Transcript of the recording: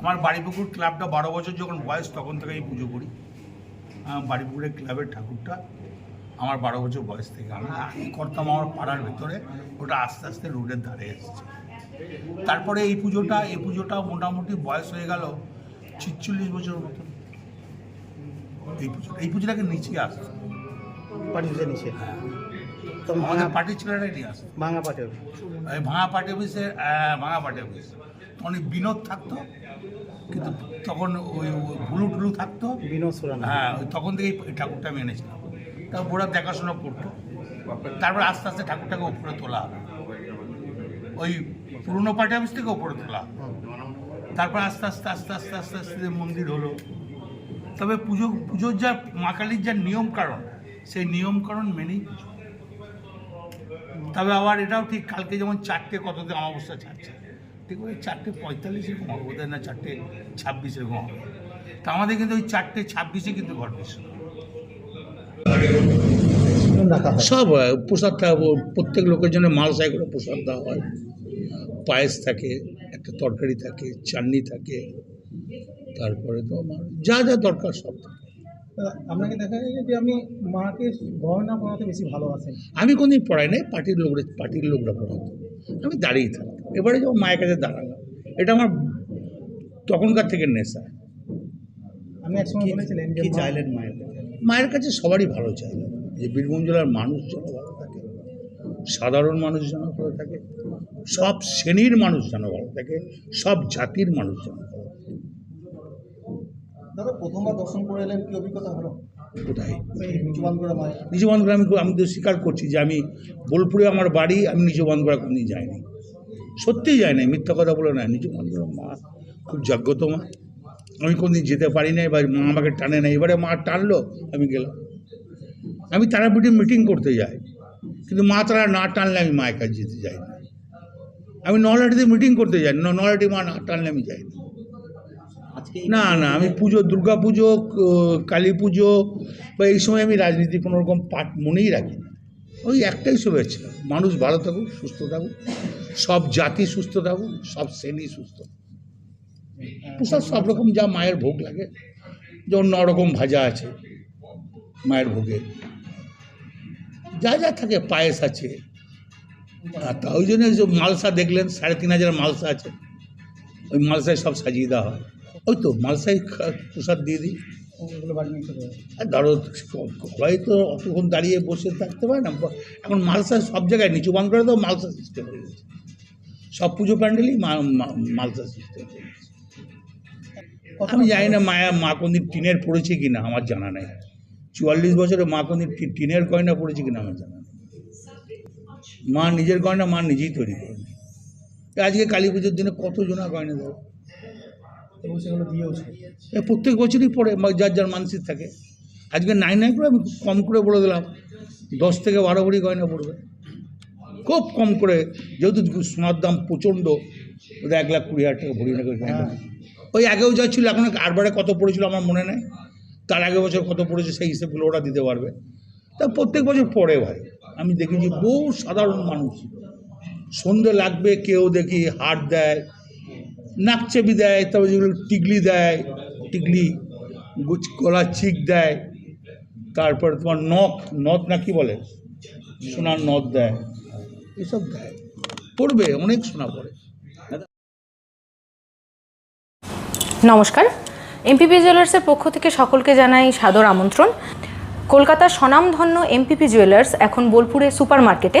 আমার বাড়িপুকুর ক্লাবটা বারো বছর যখন বয়স তখন থেকে আমি পুজো করি। বাড়িপুকুরের ক্লাবের ঠাকুরটা আমার বারো বছর বয়স থেকে। আমি আগে করতাম আমার পাড়ার ভেতরে ওটা আস্তে আস্তে রোডের ধারে এসেছে। তারপরে এই পুজোটা এই পুজোটা মোটামুটি বয়স হয়ে গেল ছিচল্লিশ বছর মতন। এই পুজো এই পুজোটাকে নিচে আসতো পার্টিতে নিচে? হ্যাঁ। আমাদের ভাঙা পার্টির ছেলেরাই নিয়ে আসতো ভাঙা পার্টি এই ভাঙা পার্টি অফিসে আহ, ভাঙা পার্টি অফিস। এই বিনোদ থাকতো কিন্তু তখন ওই ভুলু টুলু থাকতো। বিনোদ হ্যাঁ তখন থেকেই ঠাকুরটা আমি এনেছিলাম। তা ওরা দেখাশোনা করতো। তারপর আস্তে আস্তে ঠাকুরটাকে উপরে তোলা হবে। ওই পুরনো পার্টি অফিস থেকে উপরে তোলা। তারপর আস্তে আস্তে আস্তে আস্তে আস্তে আস্তে যে মন্দির হলো। তবে পুজো পুজোর যা মা কালীর যা নিয়ম কারণ সেই নিয়ম কারণ মেনেই তবে আবার এটাও ঠিক কালকে যেমন চারটে কতদিন অমাবস্যা ছাড়ছে। ঠিক ওই চারটে পঁয়তাল্লিশ এরকম হবে বোধহয় না চারটে ছাব্বিশ এরকম হবে তা আমাদের কিন্তু ওই চারটে ছাব্বিশে কিন্তু ঘট বিশ্ব রাখা হয় সব হয় প্রসাদ থাকে প্রত্যেক লোকের জন্য মালসায় করে প্রসাদ দেওয়া হয়। পায়েস থাকে একটা তরকারি থাকে চাটনি থাকে তারপরে তো আমার যা যা দরকার সব থাকে। আপনাকে দেখা যায় যে আমি মাকে গহনা পড়াতে বেশি ভালোবাসেন। আমি কোনদিন পড়াই নাই পার্টির লোকরা পার্টির লোকরা পড়াতো আমি দাঁড়িয়ে থাকতাম। এবারে যখন মায়ের কাছে দাঁড়ালাম এটা আমার তখনকার থেকে নেশা। আমি একসময় বলেছিলেন যে কি চাইলেন মায়ের কাছে? মায়ের কাছে সবারই ভালো চাই যে বীরভূম জেলার মানুষ যেন ভালো থাকে সাধারণ মানুষ যেন ভালো থাকে সব শ্রেণির মানুষ যেন ভালো থাকে সব জাতির মানুষ যেন ভালো থাকে। দাদা প্রথমবার দর্শন করে এলেন কি অভিজ্ঞতা হলো? কোথায়? চুয়ানপুরা মায়ের। নিজ বান্ধবরা আমি আমি তো স্বীকার করছি যে আমি বোলপুরে আমার বাড়ি আমি নিজ বান্ধবরা কোনদিন যাইনি। সত্যিই যাই নাই মিথ্যা কথা বলে না নিজ বান্ধবরা মা খুব জাগ্রত মা। আমি কোনদিন যেতে পারি নাই বা মা আমাকে টানে না এবারে মা টানলো আমি গেলাম। আমি তারাপীঠে মিটিং করতে যাই কিন্তু মা তারা না টানলে আমি মায়ের কাছে যেতে যাই না। আমি নলহাটিতে মিটিং করতে যাই ন- নলহাটি মা না টানলে আমি যাই না। না না আমি পুজো দুর্গা পুজো কালী পুজো বা এই সময় আমি রাজনীতি কোনো রকম পাঠ মনেই রাখি না। ওই একটাই শুভেচ্ছা। মানুষ ভালো থাকুক, সুস্থ থাকুক। সব জাতি সুস্থ থাকুক, সব শ্রেণি সুস্থ। প্রসাদ সব রকম যা মায়ের ভোগ লাগে। যেমন ন রকম ভাজা আছে, মায়ের ভোগে। যা যা থাকে, পায়েস আছে। তা ওই জন্য যে মালসা দেখলেন, সাড়ে তিন হাজার মালসা আছে। ওই মালসায় সব সাজিয়ে দেওয়া হয়। ওই তো, মালসায় প্রসাদ দিয়ে দিই। ধরো সবাই তো অতক্ষণ দাঁড়িয়ে বসে থাকতে পারে না। এখন মালসা সব জায়গায় নিচু বাংলার তো মালসা সিস্টেম হয়ে গেছে। সব পুজো প্যান্ডেলই মালসা সিস্টেম হয়ে গেছে। আমি জানি না মায়া, মা কোনদিন টিনের পড়েছে কি না আমার জানা নেই। চুয়াল্লিশ বছরে মা কোনদিন টিনের গয়না পড়েছে কি না আমার জানা নেই। মা নিজের গয়না, মা নিজেই তৈরি করে আজকে কালী পুজোর দিনে কত জনা গয়না দেবে? এবং সেগুলো দিয়েওছে প্রত্যেক বছরই পড়ে মা- যার যার মানসিক থাকে। আজকে নাই নাই করে আমি কম করে বলে দিলাম। দশ থেকে বারো ভরি গয়না পড়বে। খুব কম করে যেহেতু সোনার দাম প্রচণ্ড ওদের এক লাখ কুড়ি হাজার টাকা ভরি নাকি ওই আগেও যা ছিল এখন আরবারে কত পড়েছিল আমার মনে নেই। তার আগে বছর কত পড়েছে সেই হিসেবগুলো ওরা দিতে পারবে। তা প্রত্যেক বছর পড়ে ভাই। আমি দেখেছি বহু সাধারণ মানুষ। সন্ধে লাগবে কেউ দেখি হার দেয় নাকচেপি দেয় তবে যেগুলো টিকলি দেয় টিকলি গলার চিক দেয়, তারপরে তোমার নখ নথ না কি বলে? সোনার নথ দেয়, এসব দেয়। পড়বে, অনেক সোনা পড়ে। নমস্কার। এমপিপি জুয়েলার্সের পক্ষ থেকে সকলকে জানাই সাদর আমন্ত্রণ। কলকাতার স্বনামধন্য এমপিপি জুয়েলার্স এখন বোলপুরে সুপার মার্কেটে